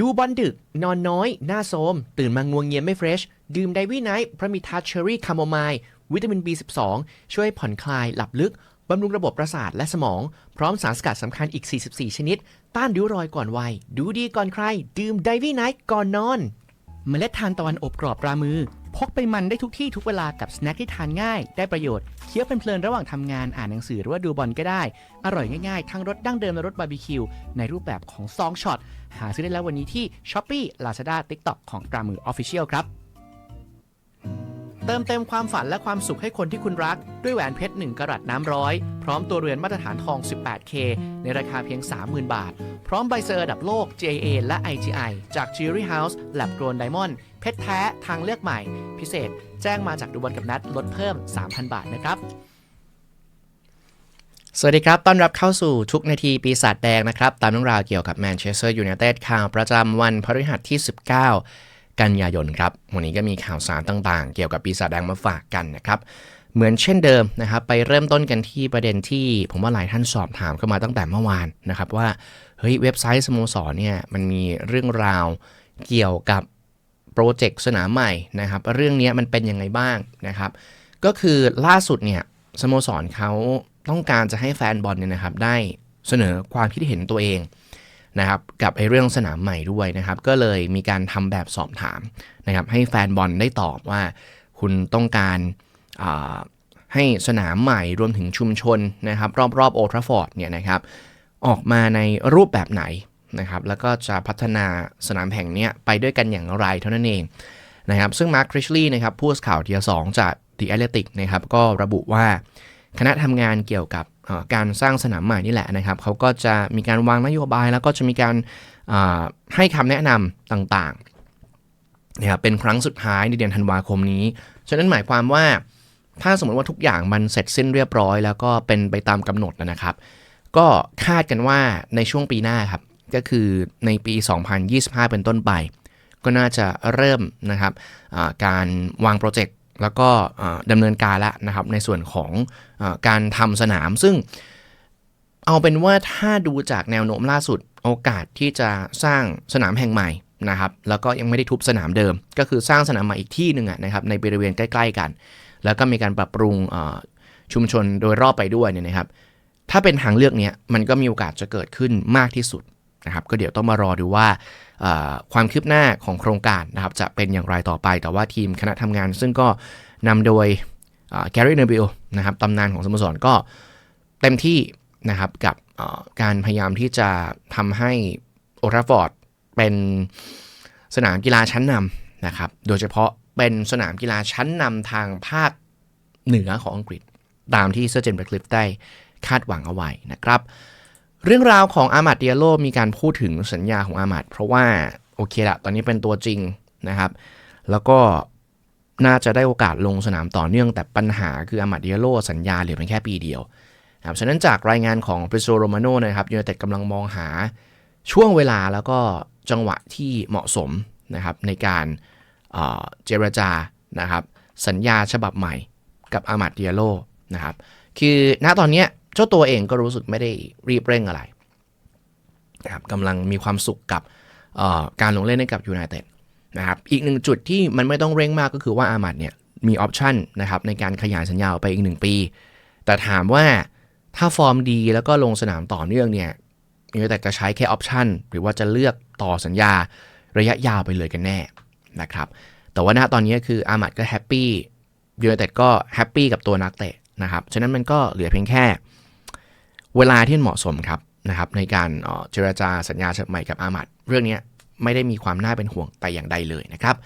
ดูบอลดึก นอนน้อย หน้าโทมตื่นมางวงเงียไม่เฟรช ดื่มไดวี่ไนท์เพราะมีทัชเชอรี่คาโมไมล์วิตามิน B12 ช่วยผ่อนคลายหลับลึกบำรุงระบบประสาทและสมอง พร้อมสารสกัดสำคัญอีก 44 ชนิด ต้านริ้วรอยก่อนวัย ดูดีก่อนใคร ดื่มไดวี่ไนท์ก่อนนอน เมล็ดทานตะวันอบกรอบปลามือ พกไปมันได้ทุกที่ทุกเวลากับสแน็คที่ทานง่าย ได้ประโยชน์ เคี้ยวเพลินๆระหว่างทำงานอ่านหนังสือหรือว่าดูบอลก็ได้ อร่อยง่ายๆ ทั้งรสดั้งเดิมและรสบาร์บีคิว ในรูปแบบของซองช็อต หาซื้อได้แล้ววันนี้ที่ s h อ p e e Lazada TikTok ของปลามือ Official ครับ เติมเต็มความฝันและความสุขให้คนที่คุณรัก ด้วยแหวนเพชร 1กะรัตน้ำร้อย พร้อมตัวเรือนมาตรฐานทอง 18K ในราคาเพียง 30,000 บาท พร้อมใบเซอร์ระดับโลก JA และ IGI จาก Jewelry House Lab Grown Diamond เพชรแท้ทางเลือกใหม่ พิเศษแจ้งมาจากดูบอลกับนัดลดเพิ่ม 3,000 บาทนะครับสวัสดีครับ ต้อนรับเข้าสู่ทุกนาทีปีศาจแดงนะครับ ตามเรื่องราวเกี่ยวกับแมนเชสเตอร์ยูไนเต็ดข่าวประจำวันพฤหัสที่ 19 กันยายนครับ วันนี้ก็มีข่าวสารต่างๆ เกี่ยวกับปีศาจแดงมาฝากกันนะครับ เหมือนเช่นเดิมนะครับ ไปเริ่มต้นกันที่ประเด็นที่ผมว่าหลายท่านสอบถามเข้ามาตั้งแต่เมื่อวานนะครับว่า เฮ้ยเว็บไซต์สโมสรเนี่ยมันมีเรื่องราวเกี่ยวกับ โปรเจกต์สนามใหม่นะครับ เรื่องนี้มันเป็นยังไงบ้างนะครับ ก็คือล่าสุดเนี่ยสโมสรเขาต้องการจะให้แฟนบอลเนี่ยนะครับ ได้เสนอความคิดเห็นตัวเองนะครับกับไอ้เรื่องสนามใหม่ด้วยนะครับ ก็เลยมีการทำแบบสอบถามนะครับ ให้แฟนบอลได้ตอบว่าคุณต้องการาให้สนามใหม่รวมถึงชุมชนนะครับ รอบๆโอทราฟอร์ดเนี่ยนะครับ ออกมาในรูปแบบไหน นะครับแล้วก็จะพัฒนาสนามแห่งเนี้ยไปด้วยกันอย่างไรเท่านั้นเองนะครับซึ่งมาร์คคริชลีย์นะครับผู้สื่อข่าวเทียสองจาก The Athletic นะครับก็ระบุว่าคณะทำงานเกี่ยวกับการสร้างสนามใหม่นี่แหละนะครับเขาก็จะมีการวางนโยบายแล้วก็จะมีการให้คำแนะนำต่างๆนะครับเป็นครั้งสุดท้ายในเดือนธันวาคมนี้ ฉะนั้นหมายความว่าถ้าสมมติว่าทุกอย่างมันเสร็จสิ้นเรียบร้อย แล้วก็เป็นไปตามกำหนดนะครับ ก็คาดกันว่าในช่วงปีหน้าครับ ก็คือในปี 2025 เป็นต้นไป ก็น่าจะเริ่มนะครับการวางโปรเจกต์แล้วก็ดำเนินการแล้วนะครับในส่วนของอการทำสนาม ซึ่งเอาเป็นว่าถ้าดูจากแนวโน้มล่าสุดโอกาสที่จะสร้างสนามแห่งใหม่นะครับแล้วก็ยังไม่ได้ทุบสนามเดิม ก็คือสร้างสนามใหม่อีกที่หนึ่งะนะครับในบริเวณใกล้ ๆ กัน แล้วก็มีการปรับปรุงชุมชนโดยรอบไปด้วยเนี่ยนะครับ ถ้าเป็นทางเลือกนี้มันก็มีโอกาสจะเกิดขึ้นมากที่สุด นะครับก็เดี๋ยวต้องมารอดูว่าความคืบหน้าของโครงการนะครับจะเป็นอย่างไรต่อไป แต่ว่าทีมคณะทำงานซึ่งก็นำโดยแกรี่เนบิลนะครับตำนานของสโมสรก็เต็มที่นะครับกับการพยายามที่จะทำให้โอทราฟอร์ดเป็นสนามกีฬาชั้นนำนะครับ โดยเฉพาะเป็นสนามกีฬาชั้นนำทางภาคเหนือของอังกฤษ ตามที่เซอร์เจนเบรคลิฟได้คาดหวังเอาไว้นะครับ เรื่องราวของอามัดเดียโลมีการพูดถึงสัญญาของอามัดเพราะว่าโอเคละตอนนี้เป็นตัวจริงนะครับ แล้วก็น่าจะได้โอกาสลงสนามต่อเนื่องแต่ปัญหาคืออามัดเดียโลสัญญาเหลือเพียงแค่ปีเดียวนะครับฉะนั้นจากรายงานของปริโซโรมาโนนะครับยูไนเต็ดกำลังมองหาช่วงเวลาแล้วก็จังหวะที่เหมาะสมนะครับในการเอ่อเจรจานะครับสัญญาฉบับใหม่กับอามัดเดียโลนะครับคือณตอนเนี้ย เจ้าตัวเองก็รู้สึกไม่ได้รีบเร่งอะไรนะครับกำลังมีความสุขกับการลงเล่นให้กับยูไนเต็ดนะครับอีกหนึ่งจุดที่มันไม่ต้องเร่งมากก็คือว่าอามัดเนี่ยมีออปชันนะครับในการขยายสัญญาออกไปอีกหนึ่งปี แต่ถามว่าถ้าฟอร์มดีแล้วก็ลงสนามต่อเนื่องเนี่ยยูไนเต็ดจะใช้แค่ออปชันหรือว่าจะเลือกต่อสัญญาระยะยาวไปเลยกันแน่นะครับแต่ว่าณตอนนี้คืออามัดก็แฮปปี้ยูไนเต็ดก็แฮปปี้กับตัวนักเตะนะครับฉะนั้นมันก็เหลือเพียงแค่ เวลาที่เหมาะสมครับนะครับในการเจรจาสัญญาฉบับใหม่กับอามัดเรื่องนี้ไม่ได้มีความน่าเป็นห่วงแต่อย่างใดเลยนะครับ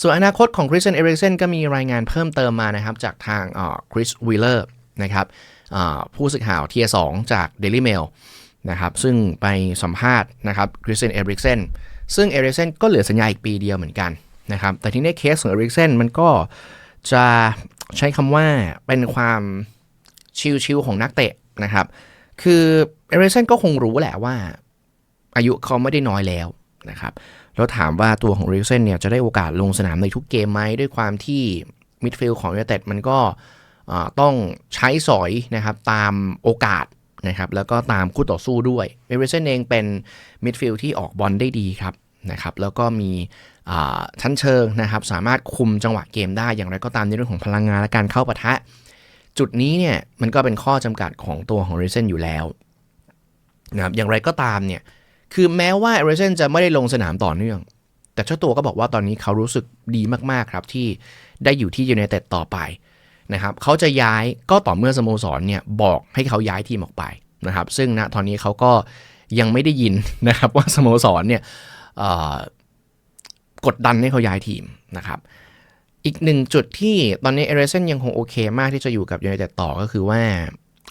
ส่วนอนาคตของคริสเซนเอริกเซนก็มีรายงานเพิ่มเติมมานะครับจากทางคริสวีเลอร์นะครับผู้สื่อข่าวเทียสองจาก Daily Mail นะครับซึ่งไปสัมภาษณ์นะครับคริสเซนเอริกเซนซึ่งเอริกเซนก็เหลือสัญญาอีกปีเดียวเหมือนกันนะครับแต่ที่ในเคสของเอริกเซนมันก็จะใช้คำว่าเป็นความชิลๆของนักเตะนะครับ คือเอริกเซนก็คงรู้แหละว่า อายุเขาไม่ได้น้อยแล้วนะครับแล้วถามว่าตัวของเอริกเซนเนี่ยจะได้โอกาสลงสนามในทุกเกมไหมด้วยความที่มิดฟิลด์ของยูไนเต็ดมันก็ต้องใช้สอยนะครับตามโอกาสนะครับแล้วก็ตามคู่ต่อสู้ด้วยเอริกเซนเองเป็นมิดฟิลด์ที่ออกบอลได้ดีครับนะครับแล้วก็มีชั้นเชิงนะครับสามารถคุมจังหวะเกมได้อย่างไรก็ตามในเรื่องของพลังงานและการเข้าปะทะ จุดนี้เนี่ยมันก็เป็นข้อจำกัดของตัวของเรเซนอยู่แล้วนะครับอย่างไรก็ตามเนี่ยคือแม้ว่าเรเซนจะไม่ได้ลงสนามต่อเนื่อง แต่เจ้าตัวก็บอกว่าตอนนี้เขารู้สึกดีมากๆครับที่ได้อยู่ที่ยูไนเต็ดต่อไปนะครับเขาจะย้ายก็ต่อเมื่อสโมสรเนี่ยบอกให้เขาย้ายทีมออกไปนะครับ ซึ่งณตอนนี้เขาก็ยังไม่ได้ยินนะครับว่าสโมสรเนี่ยกดดันให้เขาย้ายทีมนะครับ อีกหนึ่งจุดที่ตอนนี้เอเรเซนยังคงโอเคมากที่จะอยู่กับยูไนเต็ดต่อก็คือว่า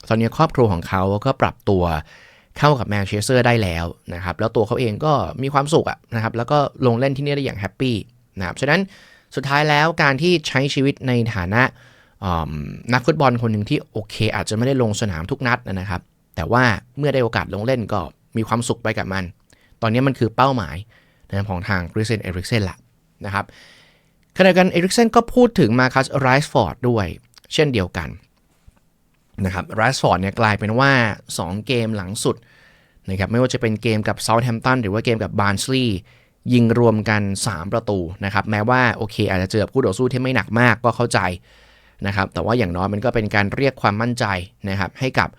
ตอนนี้ครอบครัวของเขาก็ปรับตัวเข้ากับแมนเชสเตอร์ได้แล้วนะครับ แล้วตัวเขาเองก็มีความสุขอะนะครับ แล้วก็ลงเล่นที่นี่ได้อย่างแฮปปี้นะครับ ฉะนั้นสุดท้ายแล้วการที่ใช้ชีวิตในฐานะนักฟุตบอลคนหนึ่งที่โอเค อาจจะไม่ได้ลงสนามทุกนัดนะครับ แต่ว่าเมื่อได้โอกาสลงเล่นก็มีความสุขไปกับมัน ตอนนี้มันคือเป้าหมายนะของทางคริสเซนเอริกเซนละนะครับ ขณะกันเอริกเซนก็พูดถึงมาคัสไรส์ฟอร์ดด้วย เช่นเดียวกันนะครับไรส์ฟอร์ดเนี่ยกลายเป็นว่า 2 เกมหลังสุดนะครับไม่ว่าจะเป็นเกมกับเซาท์แฮมป์ตันหรือว่าเกมกับบาร์นสลีย์ยิงรวมกัน 3 ประตูนะครับแม้ว่าโอเค อาจจะเจอคู่ต่อสู้ที่ไม่หนักมากก็เข้าใจนะครับแต่ว่าอย่างน้อยมันก็เป็นการเรียกความมั่นใจนะครับให้กับ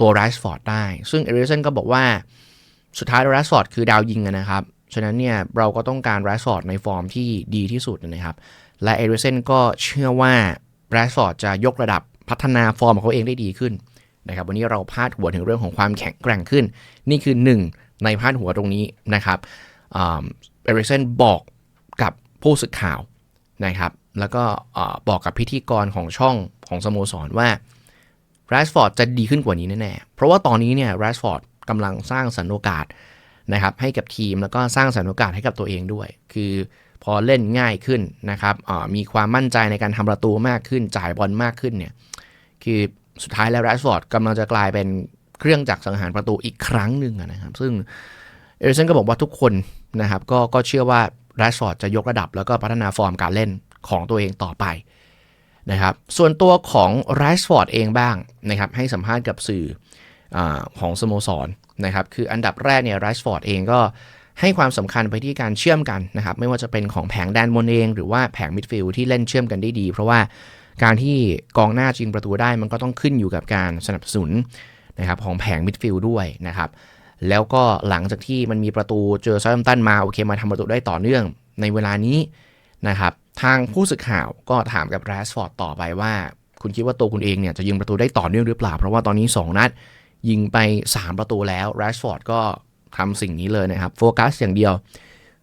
ตัวไรส์ฟอร์ดได้ ซึ่งเอริกเซนก็บอกว่าสุดท้ายไรส์ฟอร์ดคือดาวยิงนะครับ ฉะนั้นเนี่ยเราก็ต้องการแรสฟอร์ดในฟอร์มที่ดีที่สุดนะครับ และเอริเซนก็เชื่อว่าแรสฟอร์ดจะยกระดับพัฒนาฟอร์มของเขาเองได้ดีขึ้นนะครับวันนี้เราพาดหัวถึงเรื่องของความแข็งแกร่งขึ้น นี่คือหนึ่งในพาดหัวตรงนี้นะครับเอริเซนบอกกับผู้สื่อข่าวนะครับแล้วก็บอกกับพิธีกรของช่องของสโมสรว่าแรสฟอร์ดจะดีขึ้นกว่านี้แน่ๆ เพราะว่าตอนนี้เนี่ยแรสฟอร์ดกำลังสร้างสันโอกาส นะครับให้กับทีมแล้วก็สร้างสถานการณ์ให้กับตัวเองด้วย คือพอเล่นง่ายขึ้นนะครับมีความมั่นใจในการทำประตูมากขึ้นจ่ายบอลมากขึ้นเนี่ยคือสุดท้ายแล้วแรชฟอร์ดกำลังจะกลายเป็นเครื่องจักรสังหารประตูอีกครั้งหนึ่งนะครับ ซึ่งเอริสันก็บอกว่าทุกคนนะครับก็ก็เชื่อว่าแรชฟอร์ดจะยกระดับแล้วก็พัฒนาฟอร์มการเล่นของตัวเองต่อไปนะครับส่วนตัวของแรชฟอร์ดเองบ้างนะครับให้สัมภาษณ์กับสื่ออของสโมสร นะครับคืออันดับแรกเนี่ยไรส์ฟอร์ดเองก็ให้ความสำคัญไปที่การเชื่อมกันนะครับไม่ว่าจะเป็นของแผงแดนบนเอง หรือว่าแผงมิดฟิลด์ที่เล่นเชื่อมกันได้ดี เพราะว่าการที่กองหน้าจิงประตูได้มันก็ต้องขึ้นอยู่กับการสนับสนุนนะครับของแผงมิดฟิลด์ด้วยนะครับแล้วก็หลังจากที่มันมีประตูเจอซาร์ตันมาโอเคมาทำประตูได้ต่อเนื่อง ในเวลานี้นะครับทางผู้สื่อข่าวก็ถามกับแรสฟอร์ดต่อไปว่า คุณคิดว่าตัวคุณเองเนี่ยจะยิงประตูได้ต่อเนื่องหรือเปล่า เพราะว่าตอนนี้ 2 นัด ยิงไป 3 ประตูแล้วแรชฟอร์ดก็ทำสิ่งนี้เลยนะครับ โฟกัสอย่างเดียว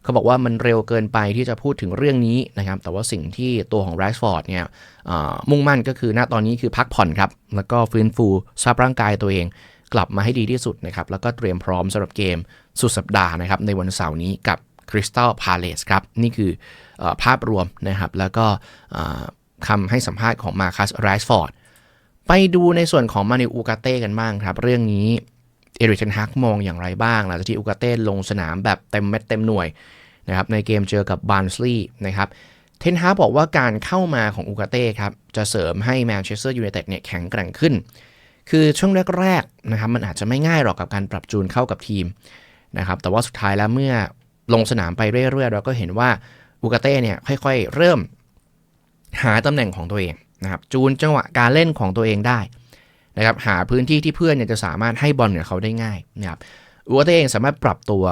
เขาบอกว่ามันเร็วเกินไปที่จะพูดถึงเรื่องนี้นะครับ แต่ว่าสิ่งที่ตัวของแรชฟอร์ดเนี่ยมุ่งมั่นก็คือณตอนนี้คือพักผ่อนครับ แล้วก็ฟื้นฟูสภาพร่างกายตัวเองกลับมาให้ดีที่สุดนะครับ แล้วก็เตรียมพร้อมสำหรับเกมสุดสัปดาห์นะครับ ในวันเสาร์นี้กับคริสตัลพาเลสครับ นี่คืออภาพรวมนะครับ แล้วก็คำให้สัมภาษณ์ของมาคัสไรส์ฟอร์ด ไปดูในส่วนของมานิอูกาเต้กันบ้างครับ เรื่องนี้เอริกเทนฮักมองอย่างไรบ้างหลังจากที่อูกาเต้ลงสนามแบบเต็มเม็ดเต็มหน่วยนะครับในเกมเจอกับบาร์นสลีย์นะครับเทนฮากบอกว่าการเข้ามาของอูกาเต้ครับจะเสริมให้แมนเชสเตอร์ยูไนเต็ดเนี่ยแข็งแกร่งขึ้น คือช่วงแรกๆนะครับมันอาจจะไม่ง่ายหรอกกับการปรับจูนเข้ากับทีมนะครับแต่ว่าสุดท้ายแล้วเมื่อลงสนามไปเรื่อยๆ เราก็เห็นว่าอูกาเต้เนี่ยค่อยๆ เริ่มหาตำแหน่งของตัวเอง นะครับจูนจังหวะการเล่นของตัวเองได้นะครับหาพื้นที่ที่เพื่อนเนี่ยจะสามารถให้บอลกับเขาได้ง่ายนะครับอูเต้เองสามารถปรับตัว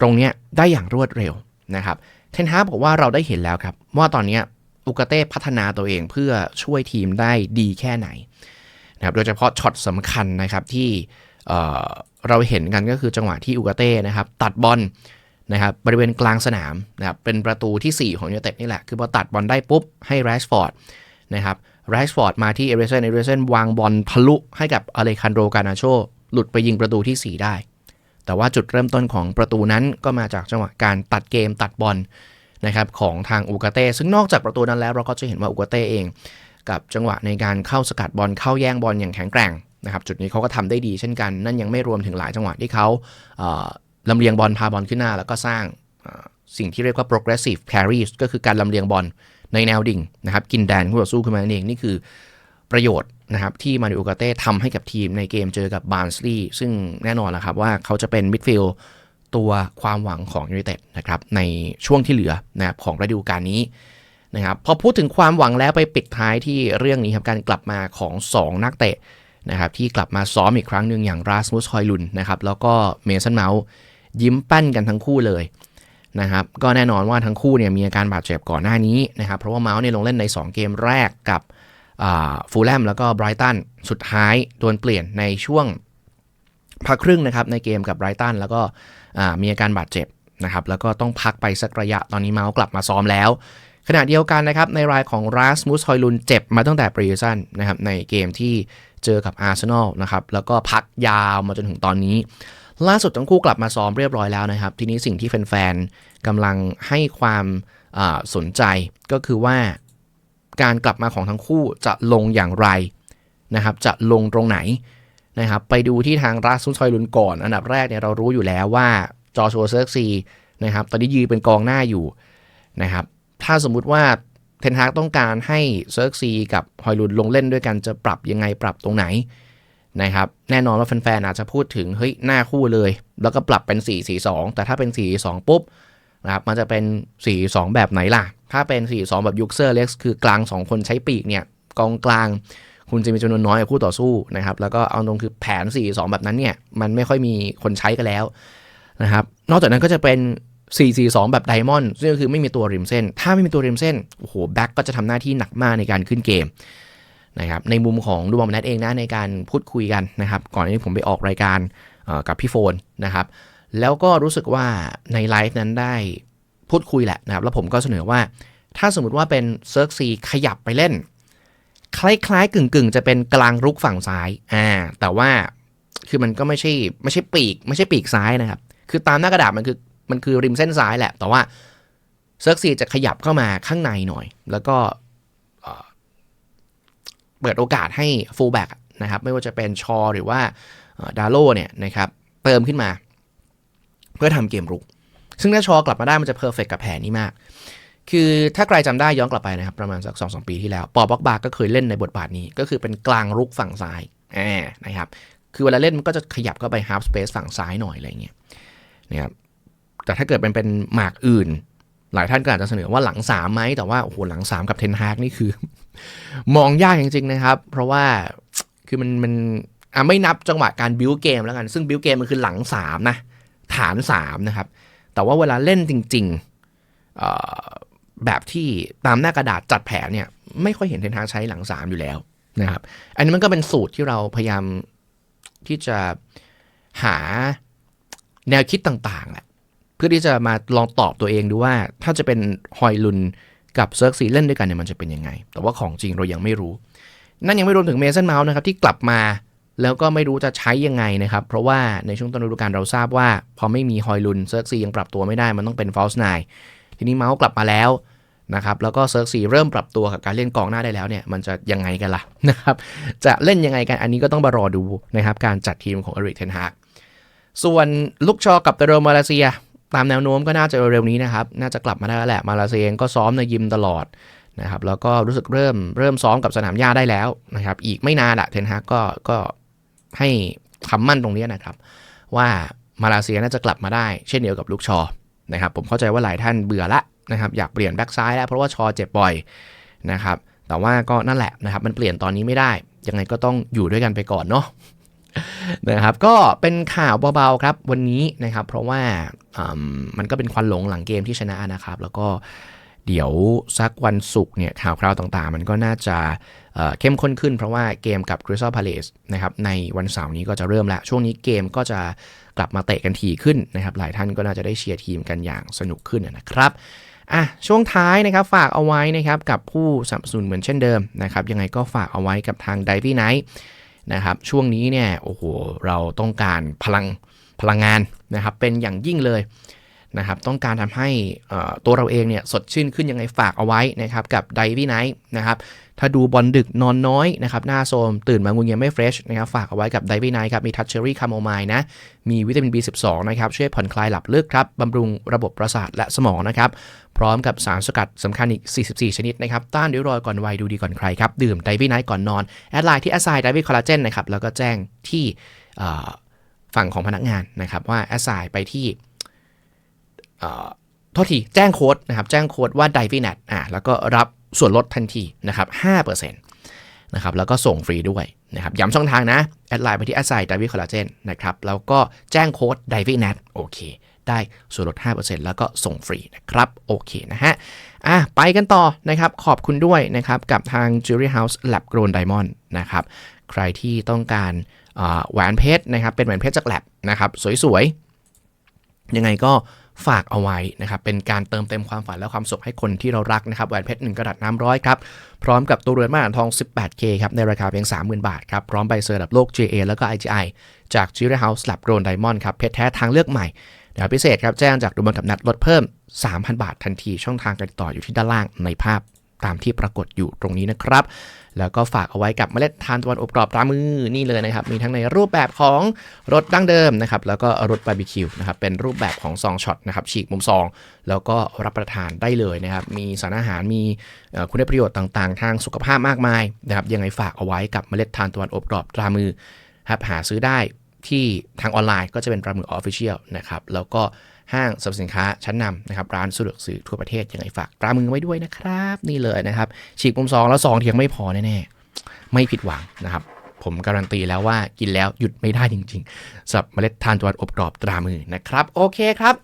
ตรงนี้ได้อย่างรวดเร็วนะครับเทนฮาบอกว่าเราได้เห็นแล้วครับ ว่าตอนนี้อุกาเต้พัฒนาตัวเองเพื่อช่วยทีมได้ดีแค่ไหนนะครับโดยเฉพาะช็อตสำคัญนะครับที่เราเห็นกันก็คือจังหวะที่อุกาเต้นะครับตัดบอลนะครับบริเวณกลางสนามนะครับเป็นประตูที่ 4 ของยูเต็ดนี่แหละ คือพอตัดบอลได้ปุ๊บให้แรชฟอร์ดนะครับ ไรส์ฟอร์ดมาที่เอเรเซนเอเรเซนวางบอลทะลุให้กับอเลคันโดกานาโช หลุดไปยิงประตูที่ 4 ได้ แต่ว่าจุดเริ่มต้นของประตูนั้นก็มาจากจังหวะการตัดเกมตัดบอลนะครับของทางอูกาเต้ ซึ่งนอกจากประตูนั้นแล้วเราก็จะเห็นว่าอูกาเต้เอง กับจังหวะในการเข้าสกัดบอลเข้าแย่งบอลอย่างแข็งแกร่งนะครับจุดนี้เขาก็ทำได้ดีเช่นกัน นั่นยังไม่รวมถึงหลายจังหวะที่เขาลำเลียงบอลพาบอลขึ้นหน้า แล้วก็สร้างสิ่งที่เรียกว่า progressive carries ก็คือการลำเลียงบอล ในแนวดิ่งนะครับกินแดนคู่ต่อสู้ขึ้นมาเองนี่คือประโยชน์นะครับที่มาริโอกาเต้ทำให้กับทีมในเกมเจอกับบาร์นสลีย์ซึ่งแน่นอนแล้วครับว่าเขาจะเป็นมิดฟิลด์ตัวความหวังของยูไนเต็ดนะครับในช่วงที่เหลือนะครับของฤดูกาลนี้นะครับพอพูดถึงความหวังแล้วไปปิดท้ายที่เรื่องนี้ครับการกลับมาของ 2 นักเตะนะครับที่กลับมาซ้อมอีกครั้งหนึ่งอย่างราสมุสฮอยลุนนะครับแล้วก็เมสันเมาส์ยิ้มแป้นกันทั้งคู่เลย นะครับก็แน่นอนว่าทั้งคู่เนี่ยมีอาการบาดเจ็บก่อนหน้านี้นะครับเพราะว่าเมาส์เนี่ยลงเล่นใน 2 เกมแรกกับฟูลแลมแล้วก็ไบรตันสุดท้ายโดนเปลี่ยนในช่วงพักครึ่งนะครับในเกมกับไบรตันแล้วก็มีอาการบาดเจ็บนะครับแล้วก็ต้องพักไปสักระยะตอนนี้เมาส์กลับมาซ้อมแล้ว ขณะเดียวกันนะครับในรายของราสมุสฮอยลุนเจ็บมาตั้งแต่ปรีซันนะครับในเกมที่เจอกับอาร์เซนอลนะครับแล้วก็พักยาวมาจนถึงตอนนี้ ล่าสุดทั้งคู่กลับมาซ้อมเรียบร้อยแล้วนะครับ ทีนี้สิ่งที่แฟนๆกำลังให้ความสนใจก็คือว่าการกลับมาของทั้งคู่จะลงอย่างไรนะครับ จะลงตรงไหนนะครับ ไปดูที่ทางราซุนซอยลุนก่อน อันดับแรกเนี่ยเรารู้อยู่แล้วว่าจอชัวเซิร์ซีนะครับ ตอนนี้ยืนเป็นกองหน้าอยู่นะครับ ถ้าสมมุติว่าเทนฮากต้องการให้เซิร์ซีกับฮอยลุนลงเล่นด้วยกันจะปรับยังไงปรับตรงไหน นะครับ แน่นอนว่าแฟนๆอาจจะพูดถึงเฮ้ยหน้าคู่เลย แล้วก็ปรับเป็น 4-4-2 แต่ถ้าเป็น 4-2 ปุ๊บนะครับมันจะเป็น 4-2 แบบไหนล่ะ ถ้าเป็น 4-2 แบบยุคเซอร์เล็กคือกลาง 2 คนใช้ปีกเนี่ยกองกลางคุณจะมีจำนวนน้อยกับคู่ต่อสู้นะครับ แล้วก็เอาตรงคือแผน 4-2 แบบนั้นเนี่ย มันไม่ค่อยมีคนใช้กันแล้วนะครับ นอกจากนั้นก็จะเป็น 4-4-2 แบบไดมอนด์ซึ่งก็คือไม่มีตัวริมเส้น ถ้าไม่มีตัวริมเส้น โอ้โห แบ็กก็จะทำหน้าที่หนักมากในการขึ้นเกม นะครับในมุมของดูบอลนัทเองนะในการพูดคุยกันนะครับ ก่อนที่ผมไปออกรายการกับพี่โฟนนะครับ แล้วก็รู้สึกว่าในไลฟ์นั้นได้พูดคุยแหละนะครับ แล้วผมก็เสนอว่าถ้าสมมติว่าเป็นเซิร์กซีขยับไปเล่น คล้ายๆกึ่งๆ จะเป็นกลางรุกฝั่งซ้ายอ่าแต่ว่าคือมันก็ไม่ใช่ไม่ใช่ปีก ไม่ใช่ปีกซ้ายนะครับ คือตามหน้ากระดาษมันคือมันคือริมเส้นซ้ายแหละ แต่ว่าเซิร์กซีจะขยับเข้ามาข้างในหน่อย แล้วก็ เปิดโอกาสให้ฟูลแบ็กนะครับไม่ว่าจะเป็นชอหรือว่าดาโลเนี่ยนะครับเติมขึ้นมา เพื่อทำเกมรุก ซึ่งถ้าชอกลับมาได้มันจะเพอร์เฟกกับแผนนี้มาก คือถ้าใครจำได้ย้อนกลับไปนะครับ ประมาณสักสองสปีที่แล้ว ปอบ็อกบาก็เคยเล่นในบทบาทนี้ ก็คือเป็นกลางรุกฝั่งซ้ายนะครับคือเวลาเล่นมันก็จะขยับเข้าไปฮาร์ฟสเปซฝั่งซ้ายหน่อยอะไรเงี้ยนะครับแต่ถ้าเกิดเป็นเป็นหมากอื่น หลายท่านก็อาจจะเสนอว่าหลังสามไหมแต่ว่าโอ้โหหลังสามกับเทนฮากนี่คือ มองยากจริงๆนะครับ เพราะว่าคือมันมันไม่นับจังหวะการบิวเกมแล้วกัน ซึ่งบิวเกมมันคือหลังสามนะ ฐานสามนะครับ แต่ว่าเวลาเล่นจริงๆแบบที่ตามหน้ากระดาษจัดแผนเนี่ย ไม่ค่อยเห็นเทนทางใช้หลังสามอยู่แล้วนะครับ อันนี้มันก็เป็นสูตรที่เราพยายามที่จะหาแนวคิดต่างๆแหละเพื่อที่จะมาลองตอบตัวเองดูว่า ถ้าจะเป็นฮอยลุน กับเซิร์กซีเล่นด้วยกันเนี่ยมันจะเป็นยังไง แต่ว่าของจริงเรายังไม่รู้ นั่นยังไม่รวมถึงเมสันเมาส์นะครับที่กลับมาแล้วก็ไม่รู้จะใช้ยังไงนะครับ เพราะว่าในช่วงต้นฤดูกาลเราทราบว่า พอไม่มีฮอยลุนเซิร์กซียังปรับตัวไม่ได้มันต้องเป็นฟอลส์ไนทีนี้เมาส์กลับมาแล้วนะครับแล้วก็เซิร์กซีเริ่มปรับตัวกับการเล่นกองหน้าได้แล้วเนี่ยมันจะยังไงกันล่ะนะครับจะเล่นยังไงกันอันนี้ก็ต้องมารอดูนะครับการจัดทีมของอริกเทนฮากส่วนลุกชอกับเตโรมาเลเซีย ตามแนวโน้มก็น่าจะเร็วๆนี้นะครับ น่าจะกลับมาได้แล้วแหละ มาเลเซียก็ซ้อมในยิมตลอดนะครับ แล้วก็รู้สึกเริ่มเริ่มซ้อมกับสนามหญ้าได้แล้วนะครับ อีกไม่นานละเทนฮากก็ก็ให้คำมั่นตรงนี้นะครับ ว่ามาเลเซียน่าจะกลับมาได้ เช่นเดียวกับลูกชอนะครับ ผมเข้าใจว่าหลายท่านเบื่อละนะครับ อยากเปลี่ยนแบ็กซ้ายแล้วเพราะว่าชอเจ็บบ่อยนะครับ แต่ว่าก็นั่นแหละนะครับ มันเปลี่ยนตอนนี้ไม่ได้ ยังไงก็ต้องอยู่ด้วยกันไปก่อนเนาะ นะครับก็เป็นข่าวเบาๆครับวันนี้นะครับ เพราะว่ามันก็เป็นควันหลงหลังเกมที่ชนะนะครับ แล้วก็เดี๋ยวสักวันศุกร์เนี่ยข่าวคราวต่างๆ มันก็น่าจะเข้มข้นขึ้นเพราะว่าเกมกับ Crystal Palace นะครับในวันเสาร์นี้ก็จะเริ่มแล้ว ช่วงนี้เกมก็จะกลับมาเตะกันทีขึ้นนะครับ หลายท่านก็น่าจะได้เชียร์ทีมกันอย่างสนุกขึ้นนะครับอะช่วงท้ายนะครับฝากเอาไว้นะครับกับผู้สนับสนุนเหมือนเช่นเดิมนะครับยังไงก็ฝากเอาไว้กับทาง d i v y Night นะครับ ช่วงนี้เนี่ยโอ้โหเราต้องการพลังพลังงานนะครับเป็นอย่างยิ่งเลย นะครับต้องการทำให้ตัวเราเองเนี่ยสดชื่นขึ้นยังไงฝากเอาไว้นะครับกับ d i v y Night นะครับถ้าดูบอลดึกนอนน้อยนะครับหน้าโซมตื่นมางุนเงียไม่เฟรชนะครับฝากเอาไว้กับไดวี่ไนท์ครับมีทัชเชอรี่คาโมไมล์นะมีวิตามิน B12 นะครับช่วยผ่อนคลายหลับลึกครับบำรุงระบบประสาทและสมองนะครับพร้อมกับสารสกัดสำคัญอีก 44 ชนิดนะครับต้านริ้วรอยก่อนวัยดูดีก่อนใครครับดื่มไดวี่ไนท์ก่อนนอนแอดไลน์ที่แอสไซด์ไดวี่คอลลาเจนนะครับแล้วก็แจ้งที่ฝั่งของพนักงานนะครับว่าแอสไซด์ไปที่ โทษทีแจ้งโค้ดนะครับแจ้งโค้ดว่า d i v i n a t อ่าแล้วก็รับส่วนลดทันทีนะครับ5%นะครับแล้วก็ส่งฟรีด้วยนะครับย้ำช่องทางนะ แอดไลน์ไปที่แอดไซด์ d i v i Collagen นะครับแล้วก็แจ้งโค้ด d i v i n a t โอเค ได้ส่วนลด 5%แล้วก็ส่งฟรีนะครับโอเคนะฮะอะไปกันต่อนะครับขอบคุณด้วยนะครับกับทาง Jewelry House Lab Grown Diamond นะครับใครที่ต้องการแหวนเพชรนะครับเป็นแหวนเพชรจาก Lab นะครับสวยๆ ยังไงก็ ฝากเอาไว้นะครับเป็นการเติมเต็มความฝันและความสุขให้คนที่เรารักนะครับแหวนเพชร 1กระดัตน้ำร้อยครับพร้อมกับตัวเรือนมาตรฐานทอง 18K ครับในราคาเพียง 30,000 บาทครับพร้อมใบเซอร์ระดับโลก JA แล้วก็ IGI จาก Jewelry House Lab Grown Diamond ครับเพชรแท้ทางเลือกใหม่เดี๋ยวพิเศษครับแจ้งจากดูบันกับนัดลดเพิ่ม 3,000 บาททันทีช่องทางการติดต่ออยู่ที่ด้านล่างในภาพ ตามที่ปรากฏอยู่ตรงนี้นะครับ แล้วก็ฝากเอาไว้กับเมล็ดทานตะวันอบกรอบตรามือนี่เลยนะครับ มีทั้งในรูปแบบของรสดั้งเดิมนะครับ แล้วก็รสบาร์บีคิวนะครับ เป็นรูปแบบของซองช็อตนะครับ ฉีกมุมซอง แล้วก็รับประทานได้เลยนะครับ มีสารอาหาร มีคุณประโยชน์ต่างๆ ทางสุขภาพมากมายนะครับ ยังไงฝากเอาไว้กับเมล็ดทานตะวันอบกรอบตรามือครับ หาซื้อได้ที่ทางออนไลน์ก็จะเป็นปลาหมึกออฟฟิเชียลนะครับ แล้วก็ ห้างสรรพสินค้าชั้นนำนะครับร้านสะดวกซื้อทั่วประเทศยังไงฝากปลามึกไว้ด้วยนะครับ นี่เลยนะครับฉีกมุมซองแล้วซองเทียงไม่พอแน่ๆไม่ผิดหวังนะครับผมการันตีแล้วว่ากินแล้วหยุดไม่ได้จริงๆสำหรับเมล็ดทานตะวันอบกรอบตรามือนะครับ โอเคครับ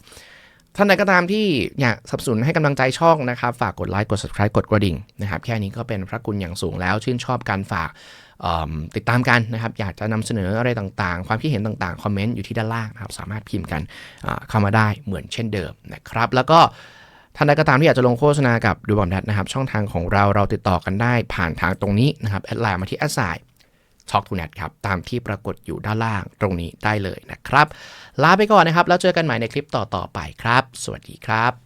ท่านใดก็ตามที่อยากสนับสนุนให้กำลังใจช่องนะครับ ฝากกดไลค์กด subscribe กดกระดิ่งนะครับ แค่นี้ก็เป็นพระคุณอย่างสูงแล้วชื่นชอบการฝาก ติดตามกันนะครับ อยากจะนำเสนออะไรต่างๆ ความคิดเห็นต่างๆ คอมเมนต์อยู่ที่ด้านล่างนะครับ สามารถพิมพ์กันเข้ามาได้เหมือนเช่นเดิมนะครับ แล้วก็ท่านใดก็ตามที่อยากจะลงโฆษณากับดูบอมดัตนะครับ ช่องทางของเราเราติดต่อกันได้ผ่านทางตรงนี้นะครับแอดไลน์มาที่แอดไซน์ Talk to Net ครับ ตามที่ปรากฏอยู่ด้านล่างตรงนี้ได้เลยนะครับ ลาไปก่อนนะครับ แล้วเจอกันใหม่ในคลิปต่อๆไปครับ สวัสดีครับ